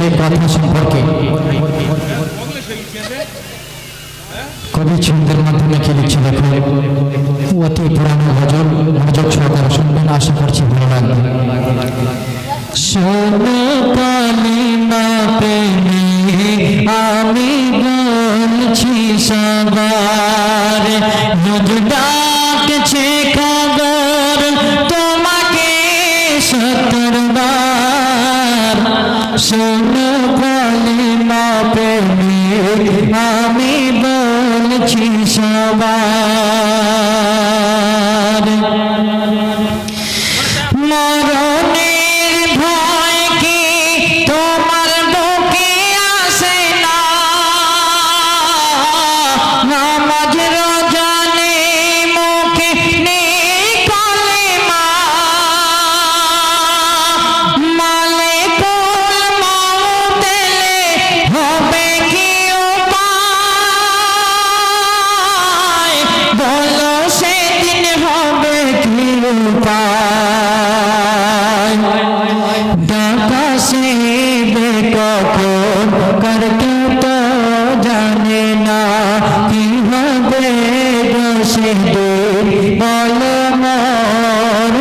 সেই কথা সম্পর্কে কবি ছন্দের মাধ্যমে কি লিখছে দেখো? অতি পুরানো গজল মনোযোগ সহকারে শুনবেন, আশা করছি ভালো লাগবে। শোনো কালিমা প্রেমী, আমি বলছি সবার রোজ ডাকছে শোনো কালিমা প্রেমী আমি বলছি সবার করতে তো জানে না। কি হবে দোষে বল মোর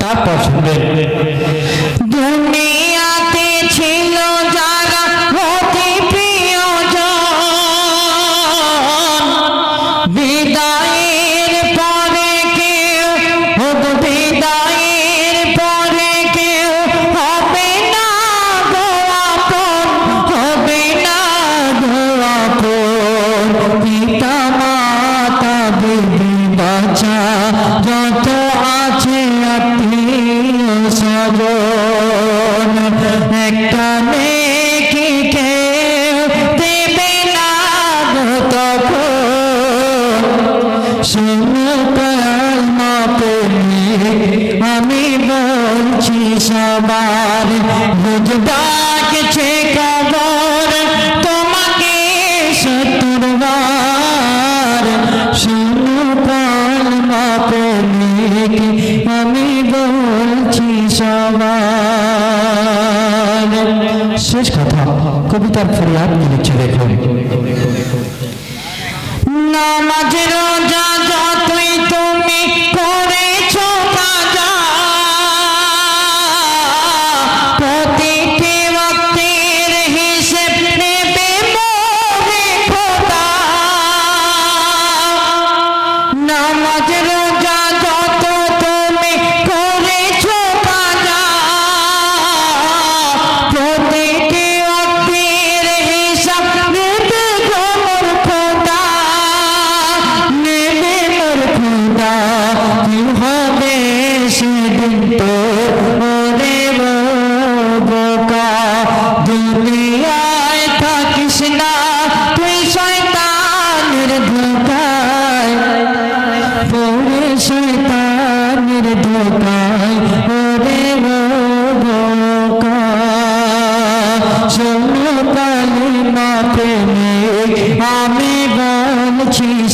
তারপর শুনবেন। পিতা মাতা বিবি বাচ্চা যত আছে আত্মীয় স্বজন একটা নেকি কেউ দেবে না তখন? কালমা আমি বলছি সবার রোজ ডাকছে কবর তোমাকে সতরবার নামাজ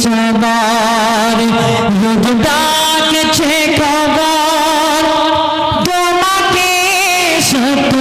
সবার ডাকছে খবর। তোমাকে সত